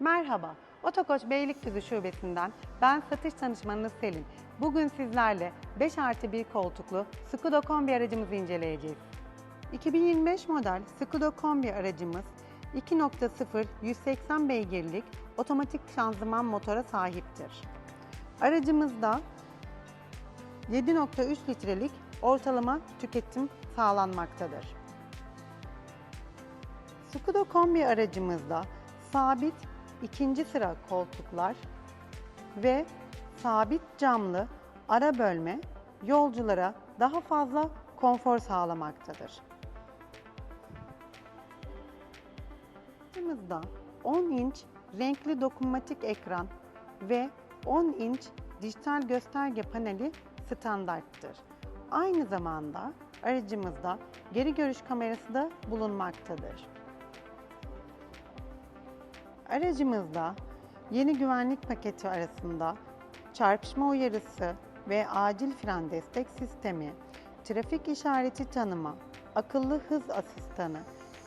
Merhaba, Otokoç Beylikdüzü Şubesi'nden ben satış danışmanınız Selin. Bugün sizlerle 5 artı 1 koltuklu Skoda Kombi aracımızı inceleyeceğiz. 2025 model Skoda Kombi aracımız 2.0 180 beygirlik otomatik şanzıman motora sahiptir. Aracımızda 7.3 litrelik ortalama tüketim sağlanmaktadır. Skoda Kombi aracımızda sabit ikinci sıra koltuklar ve sabit camlı ara bölme yolculara daha fazla konfor sağlamaktadır. Aracımızda 10 inç renkli dokunmatik ekran ve 10 inç dijital gösterge paneli standarttır. Aynı zamanda aracımızda geri görüş kamerası da bulunmaktadır. Aracımızda yeni güvenlik paketi arasında çarpışma uyarısı ve acil fren destek sistemi, trafik işareti tanıma, akıllı hız asistanı,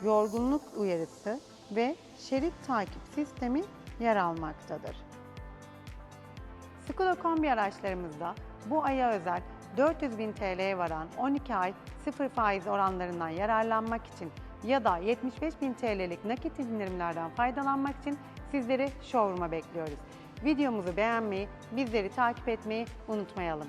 yorgunluk uyarısı ve şerit takip sistemi yer almaktadır. Skoda kombi araçlarımızda bu aya özel 400 bin TL'ye varan 12 ay sıfır faiz oranlarından yararlanmak için ya da 75 bin TL'lik nakit indirimlerden faydalanmak için sizleri showroom'a bekliyoruz. Videomuzu beğenmeyi, bizleri takip etmeyi unutmayalım.